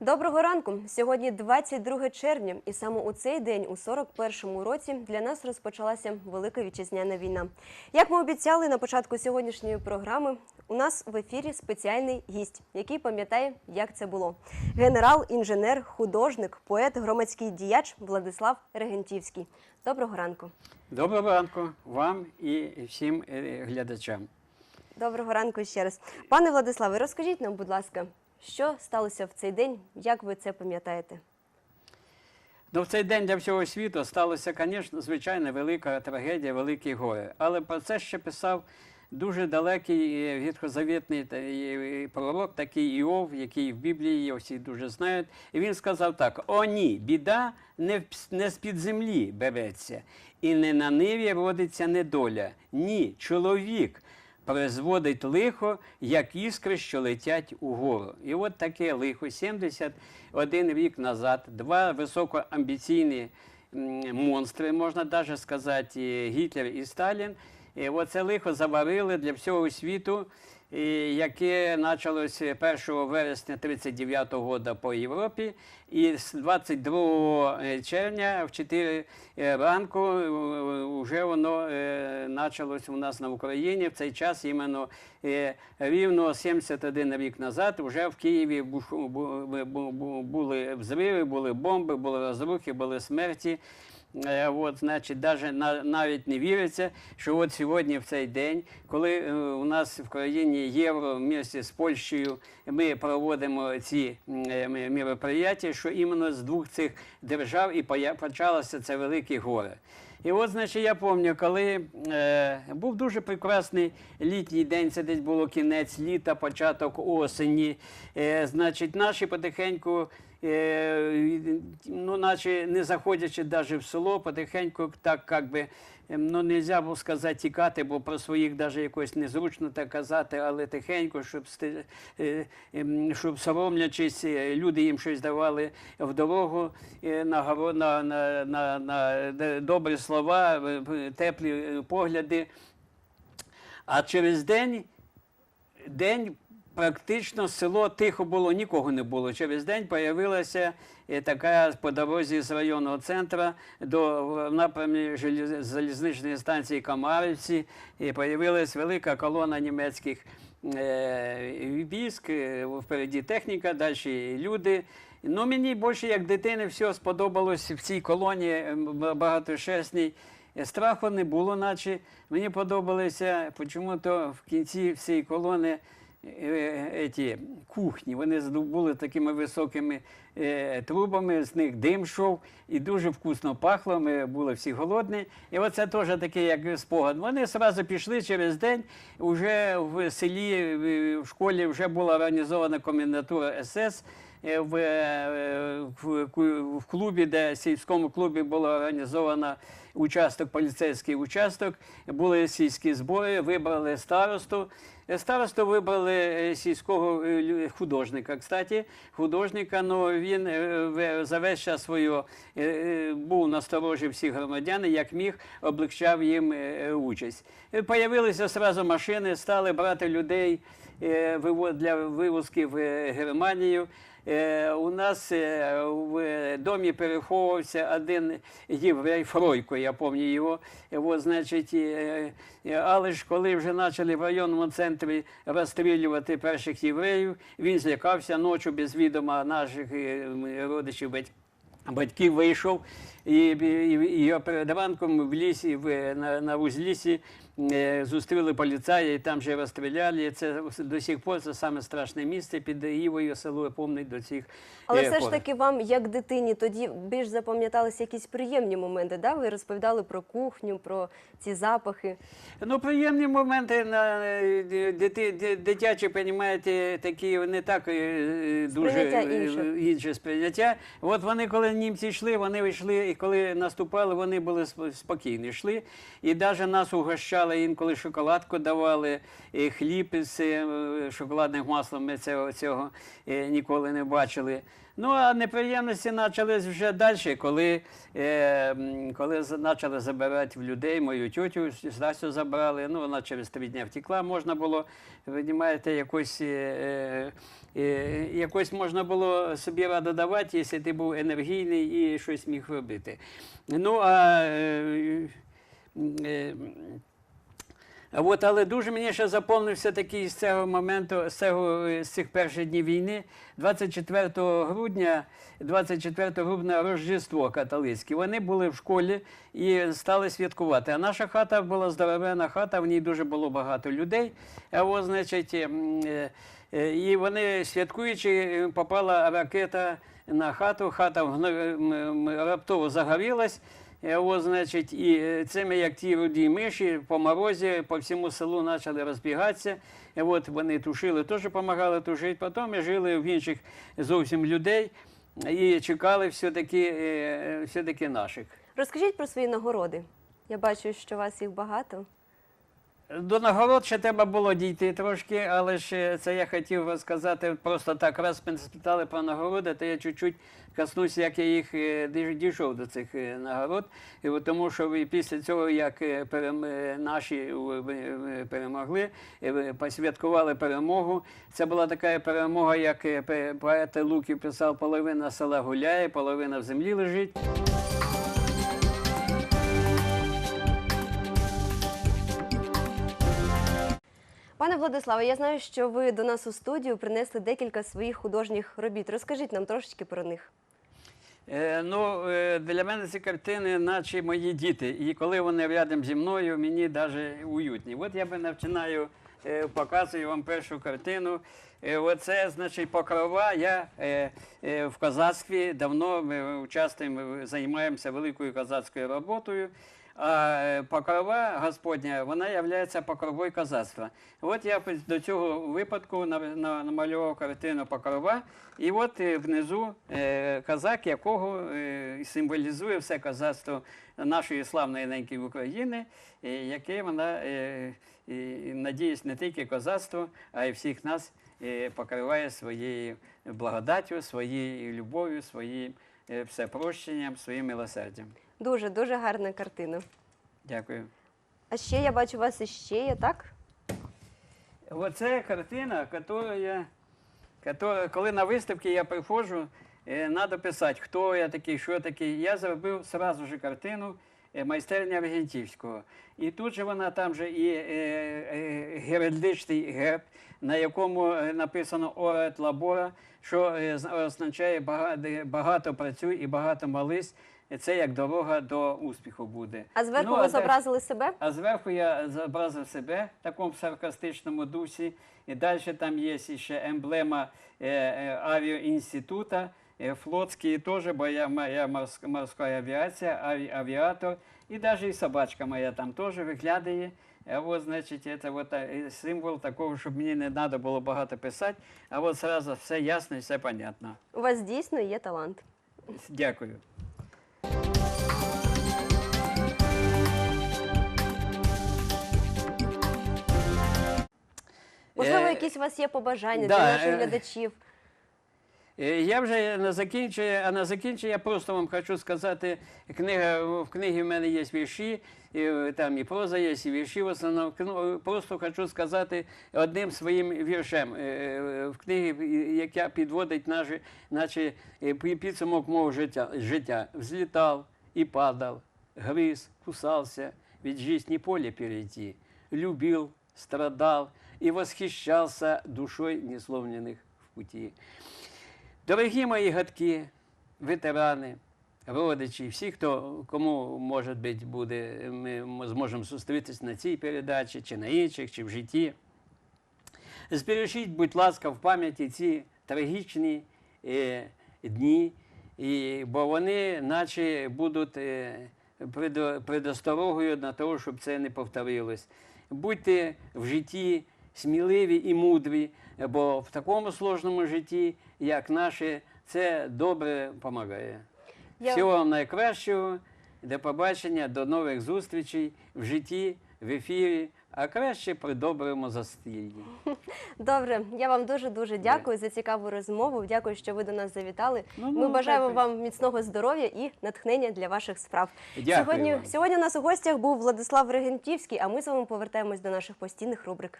Доброго ранку. Сьогодні 22 червня, і саме у цей день, у 41-му році, для нас розпочалася велика вітчизняна війна. Як ми обіцяли на початку сьогоднішньої програми, у нас в ефірі спеціальний гість, який пам'ятає, як це було. Генерал, інженер, художник, поет, громадський діяч Владислав Регентівський. Доброго ранку. Доброго ранку вам і всім е, глядачам. Доброго ранку ще раз. Пане Владиславе, розкажіть нам, будь ласка, що сталося в цей день, як ви це пам'ятаєте? Ну, в цей день для всього світу сталося, звісно, звичайно, велика трагедія, велике горе. Але про це ще писав дуже далекий е, відхозавітний е, пророк, такий Іов, який в Біблії є, всі дуже знають. І він сказав так: О, ні, біда не, не з-під землі береться, і не на ниві родиться недоля. Ні, чоловік. Призводить лихо, як іскри, що летять угору. І от таке лихо, 71 рік назад, два високоамбіційні монстри, можна навіть сказати, Гітлер і Сталін. І оце лихо заварили для всього світу, яке почалося 1 вересня 1939 року по Європі. І з 22 червня в 4 ранку е, вже воно е, почалось у нас на Україні. В цей час іменно е, рівно 71 рік назад вже в Києві були взриви, були бомби, були розрухи, були смерті. Е, От, значить, даже навіть не віриться, що от сьогодні, в цей день, коли е, у нас в країні євро вместе з Польщею ми проводимо ці м, е, що іменно з двох цих держав і почалося це велике горе. І от, значить, я пам'ятаю, коли е, був дуже прекрасний літній день, це десь було кінець літа, початок осені. Е, значить, наші потихеньку ну, наче не заходячи навіть в село, потихеньку так, як би, ем, ну, не можна було сказати тікати, бо про своїх навіть якось незручно так казати, але тихенько, щоб, е, ем, щоб соромлячись, е, люди їм щось давали в дорогу, е, на, на, на, на, на добрі слова, е, теплі е, погляди. А через день день практично село тихо було, нікого не було. Через день з'явилася така по дорозі з районного центру до напрямі залізничної станції Камарівці. З'явилася велика колона німецьких е, військ, е, впереді техніка, далі люди. Ну, мені більше як дитини все сподобалось в цій колоні. Е, Страху не було, наче мені подобалося, чому-то в кінці всієї колони е, еті, кухні. Вони були такими високими е, трубами, з них дим йшов і дуже вкусно пахло. Ми були всі голодні. І оце теж такий як спогад. Вони одразу пішли через день. Уже в селі, в школі вже була організована комендатура СС. Е, В, е, в, в клубі, де сільському клубі було організовано участок, поліцейський участок, були сільські збори, вибрали старосту. Е, Старосту вибрали сільського художника. Кстати, художника, ну він за весь час е, був насторожі всіх громадян, як міг, облегчав їм участь. Появилися одразу машини, стали брати людей для вивозки в е, Германію. Е, У нас е, в домі переховувався один єврей, Фройко, я пам'ятаю його. Е, От, значить, е, е, але ж коли вже почали в районному центрі розстрілювати перших євреїв, він злякався ночі без відома наших е, родичів батьків. Батьків вийшов і, і, і перед ранком в лісі, в, на, на узлісі е, зустріли поліцаї, і там же розстріляли. Це до сих пор це саме страшне місце під Івою, село помнить до цих. Але е, все ж таки вам, як дитині, тоді більш запам'яталися якісь приємні моменти. Да? Ви розповідали про кухню, про ці запахи. Ну, приємні моменти на е, дити, дитячі, розумієте, такі не так е, дуже е, інше. інше сприйняття. От вони, коли німці йшли, вони йшли, і коли наступали, вони були сп- спокійні. Йшли. І навіть нас угощали, інколи шоколадку давали, і хліб із е, шоколадним маслом. Ми цього, цього е, ніколи не бачили. Ну, а неприємності почались вже далі, коли, е, коли почали забирати в людей. Мою тютю Стасю забрали. Ну, вона через три дні втекла. Можна було, розумієте, якось, е, е, е, якось можна було собі раду давати, якщо ти був енергійний і щось міг робити. Ну, а е, е, От, але дуже мені ще заповнився такий з цього моменту, з, цього, з цих перших днів війни, 24 грудня, 24 грудня Рождество католицьке. Вони були в школі і стали святкувати. А наша хата була здоровена хата, в ній дуже було багато людей. А от, значить, е, е, і вони святкуючи, попала ракета на хату, хата раптово загорілась. Е, О, значить, і е, цими, як ті руді миші, по морозі, по всьому селу почали розбігатися. І От вони тушили, теж допомагали тушити. Потім ми жили в інших зовсім людей і чекали все-таки, е, все-таки наших. Розкажіть про свої нагороди. Я бачу, що у вас їх багато. До нагород ще треба було дійти трошки, але ж це я хотів розказати просто так. Раз мене спитали про нагороди, то я чуть-чуть коснусь, як я їх е, дійшов до цих е, нагород. І тому що після цього, як е, наші перемогли, посвяткували перемогу. Це була така перемога, як поет Луків писав, половина села гуляє, половина в землі лежить. Пане Владиславе, я знаю, що ви до нас у студію принесли декілька своїх художніх робіт. Розкажіть нам трошечки про них. Е, ну, е, для мене ці картини, наче мої діти. І коли вони рядом зі мною, мені навіть уютні. От я би починаю, показую вам першу картину. Е, Оце, значить, покрова. Я е, е, в козацтві давно ми участвуємо, займаємося великою козацькою роботою. А е, покрова Господня, вона є покровою козацтва. От я до цього випадку на- на- намалював картину покрова, і от е, внизу е, козак, якого е, символізує все козацтво нашої славної неньки України, е, яке вона, і, надіюсь, не тільки козацтво, а й всіх нас е, покриває своєю благодаттю, своєю любов'ю, своїм е, всепрощенням, своїм милосердям. Дуже дуже гарна картина. Дякую. А ще я бачу у вас іще є, так? Оце картина, которая, коли на виставці я приходжу, треба писати, хто я такий, що я такий. Я зробив сразу же картину майстерня Аргентівського. І тут же вона там же і е, е, геральдичний герб, на якому е, написано Орет Лабора, що е, означає багато, працюй і багато молись. Це як дорога до успіху буде. А зверху Ну, ви де- зобразили себе? а зверху я зобразив себе в такому саркастичному дусі. І далі там є ще емблема е, е, авіаінституту, е, флотський теж, бо я, ма- я морська, морська авіація, аві. І навіть собачка моя там теж виглядає. А от, значить, це от, е, символ такого, щоб мені не треба було багато писати, а от зразу все ясно і все понятно. У вас дійсно є талант. Дякую. Можливо, Е, якісь у вас є побажання да, для наших глядачів. Е, Я вже на закінчує, а на закінчення я просто вам хочу сказати, книга, в книгі в мене є вірші, і, е, там і проза є, і вірші в основному. Просто хочу сказати одним своїм віршем. Е, е, В книгі, яка підводить наші, е, підсумок мого життя. життя. Взлітав і падав, гриз, кусався, від жизни поле перейти. Любил, страдал и восхищался душой несломленных в пути. Дорогі мої гадки, ветерани, родичі, всі, хто кому може бути буде, ми зможемо зустрітися на цій передачі, чи на інших, чи в житті. Збережіть, будь ласка, в пам'яті ці трагічні е, дні, і, бо вони наче будуть е, предо- предосторогою на того, щоб це не повторилось. Будьте в житті сміливі і мудрі, бо в такому сложному житті, як наше, це добре допомагає. Я- Всього вам найкращого. До побачення, до нових зустрічей в житті, в ефірі, а краще при доброму застіллі. Добре, я вам дуже дуже дякую за цікаву розмову. Дякую, що ви до нас завітали. Ну, Ми ну, бажаємо дякую. вам міцного здоров'я і натхнення для ваших справ. Дякую сьогодні, вам. сьогодні у нас у гостях був Владислав Регентівський, а ми з вами повертаємось до наших постійних рубрик.